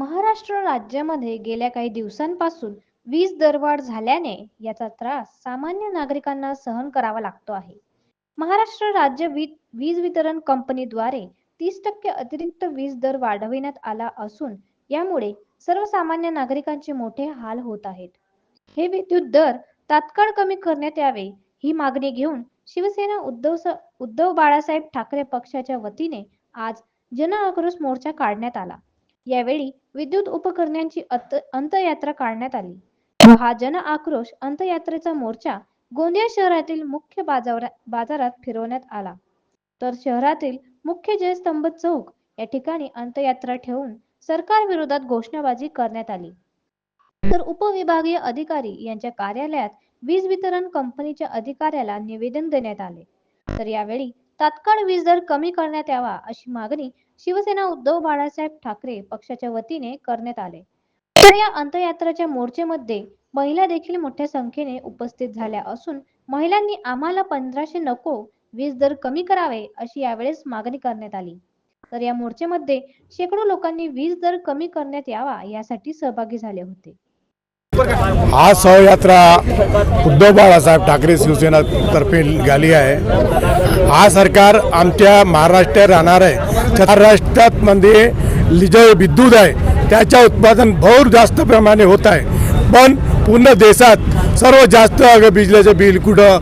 महाराष्ट्र राज्यामध्ये गेल्या काही दिवसांपासून वीज दरवाढ झाल्याने याचा त्रास सामान्य नागरिकांना सहन करावा लागतो आहे. महाराष्ट्र राज्य वीज वीज वितरण कंपनीद्वारे तीस टक्के अतिरिक्त वीज दर वाढविण्यात आला असून यामुळे सर्वसामान्य नागरिकांचे मोठे हाल होत आहेत. हे विद्युत दर तात्काळ कमी करण्यात यावे ही मागणी घेऊन शिवसेना उद्धव उद्धव बाळासाहेब ठाकरे पक्षाच्या वतीने आज जन आक्रोश मोर्चा काढण्यात आला. यावेळी विद्युत उपकरणांची अत- अंतयात्रा काढण्यात आली. हा. जन आक्रोश अंतयात्रेचा मोर्चा गोंदिया शहरातील मुख्य बाजार बाजारात फिरवण्यात आला. तर शहरातील मुख्य जयस्तंभ चौक या ठिकाणी अंतयात्रा ठेवून सरकार विरोधात घोषणाबाजी करण्यात आली. तर उपविभागीय अधिकारी यांच्या कार्यालयात वीज वितरण कंपनीच्या अधिकाऱ्याला निवेदन देण्यात आले. तर यावेळी तात्काळ वीज दर कमी करण्यात यावा अशी मागणी शिवसेना उद्धव बाळासाहेब ठाकरे पक्षाच्या वतीने करण्यात आले. तर या अंतयात्रेच्या मोर्चेमध्ये महिला देखील मोठ्या संख्येने उपस्थित झाल्या असून महिलांनी आम्हाला पंधराशे नको वीज दर कमी करावे अशी यावेळेस मागणी करण्यात आली. तर या मोर्चेमध्ये शेकडो लोकांनी वीज दर कमी करण्यात यावा यासाठी सहभागी झाले होते. आज सहयात्रा उद्धव बाळासाहेब ठाकरे शिवसेना तर्फे निघाली आहे. हा सरकार आमच्या महाराष्ट्रात राहणार आहे. महाराष्ट्रात मध्ये जे विद्युत आहे. त्याच्या उत्पादन भर जास्त प्रमाणे होत आहे. पण पूर्ण देशात सर्व जास्त अगं बिजलीचं बिल कुठं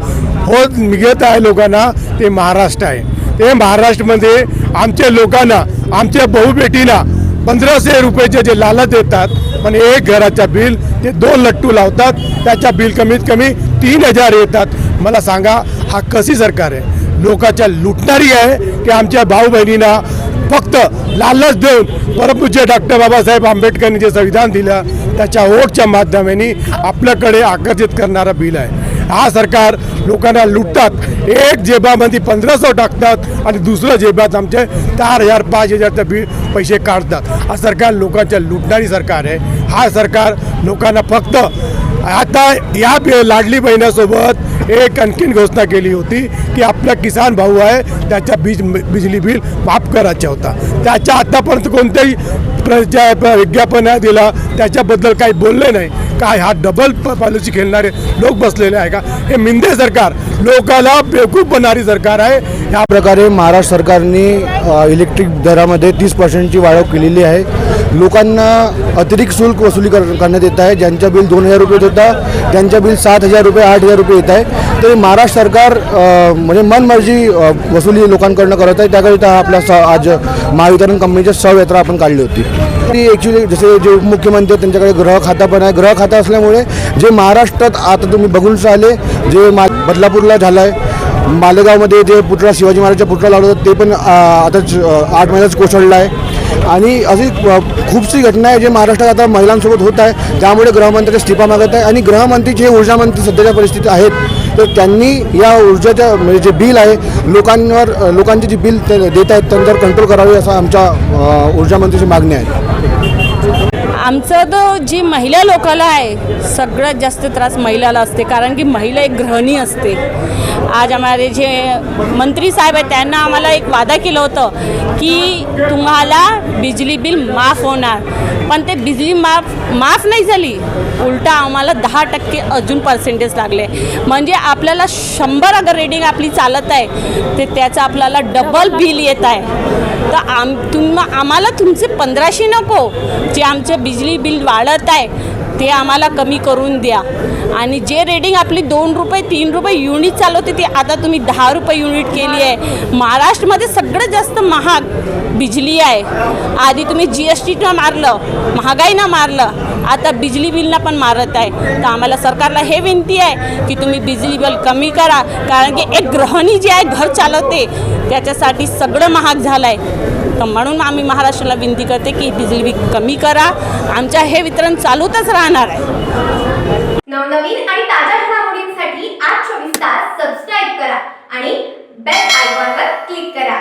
होत निघत आहे लोकांना ते महाराष्ट्र आहे. ते महाराष्ट्रामध्ये आमच्या लोकांना आमच्या बहुबेटीला पंधराशे रुपयाचे जे लालच देतात पण एक घराचा बिल ते दोन लट्टू लावतात त्याच्या बिल कमीत कमी तीन हजार येतात. मला सांगा हा कशी सरकार आहे? लोकाच्या लुटणारी आहे की आमच्या भाऊ बहिणींना फक्त लालच देऊन परमपूज्य डॉक्टर बाबासाहेब आंबेडकरांनी जे संविधान दिलं त्याच्या ओटच्या माध्यमाने आपल्याकडे आकर्षित करणारा बिल आहे. हा सरकार लोकांना लुटतात. एक जेबामध्ये पंधराशे टाकतात आणि दुसरं जेबात आमचे चार हजार पाच हजारचे बिल पैसे काढतात. हा सरकार लोकांच्या लुटणारी सरकार आहे. हा सरकार लोकांना फक्त आता या लाडली बहिण्यासोबत एक आणखीन घोषणा केली होती की आपला किसान भाऊ आहे त्याच्या बीज बिजली बिल माफ करायचा होता. त्याच्या आतापर्यंत कोणत्याही प्र- ज्या विज्ञापन नाही दिला त्याच्याबद्दल काही बोलले नाही. काय हा डबल पॉलिसी खेळणारे लोक बसलेले आहे का? हे मिंदे सरकार लोकाला बेवकूफ बनणारी सरकार आहे. या प्रकारे महाराष्ट्र सरकारने इलेक्ट्रिक दरामध्ये तीस पर्सेंटची वाढव केलेली आहे. लोकांना अतिरिक्त शुल्क वसुली कर करण्यात येत आहे. ज्यांच्या बिल दोन हजार रुपये होता त्यांच्या बिल सात हजार रुपये आठ हजार रुपये येत आहे. तर महाराष्ट्र सरकार म्हणजे मनमर्जी वसुली लोकांकडनं करत आहे. त्याकरिता आपला स आज महावितरण कंपनीची सहयात्रा आपण काढली होती. ती ॲक्च्युली जसे जे उपमुख्यमंत्री आहेत त्यांच्याकडे ग्रह खाता पण आहे. ग्रह खाता असल्यामुळे जे महाराष्ट्रात आता तुम्ही बघून आले जे मा बदलापूरला झालं आहे मालेगावमध्ये जे पुतळा शिवाजी महाराजचा पुतळा लावला होता ते पण आता आताच आठ महिन्याच कोसळला आहे आणि अशी खूपशी घटना आहे जे महाराष्ट्रात आता महिलांसोबत होत आहे त्यामुळे गृहमंत्र्याचा इस्तिफा मागत आहे. आणि गृहमंत्री जे ऊर्जामंत्री सध्याच्या परिस्थितीत आहेत. तर त्यांनी या ऊर्जाच्या म्हणजे जे बिल आहे लोकांवर लोकांची लोकांचे जे बिल ते देत आहेत त्यांच्यावर कंट्रोल करावे असं आमच्या ऊर्जामंत्रीची मागणी आहे. आमचं तो जी महिला लोकाला आहे सगळ्यात जास्त त्रास महिलाला असते कारण की महिला एक ग्रहणी असते. आज आम्हाला जे मंत्री साहेब आहेत त्यांना आम्हाला एक वादा केलं होतं की तुम्हाला बिजली बिल माफ होणार. पण ते बिजली माफ माफ नाही झाली. उलटा आम्हाला दहा टक्के अजून पर्सेंटेज लागले. म्हणजे आपल्याला शंभर अगर रेडिंग आपली चालत आहे ते त्याचं आपल्याला डबल बिल येत आहे. तर आम तुम आम्हाला तुमचे पंधराशे नको. जे आमचं बिजली बिल वाढत आहे ते आम्हाला कमी करून द्या. आणि जे रेडिंग आपली दोन रुपये तीन रुपये युनिट चालवते ती आता तुम्ही दहा रुपये युनिट केली आहे. महाराष्ट्रामध्ये सगळ्यात जास्त महाग बिजली आहे. आधी तुम्ही जी एस टीनं मारलं महागाईनं मारलं आता बिजली बिलनं पण मारत आहे. तर आम्हाला सरकारला हे विनंती आहे की तुम्ही बिजली बिल कमी करा. कारण की एक गृहिणी जी आहे घर चालवते त्याच्यासाठी सगळं महाग झालं आहे तर म्हणून आम्ही महाराष्ट्राला विनंती करते की बिजली बिल कमी करा. आमच्या हे वितरण चालूतच राहणार आहे. नवनवीन आणि ताज्या घडामोडींसाठी आज चोवीस तास सबस्क्राईब करा आणि बेल आयकॉनवर क्लिक करा.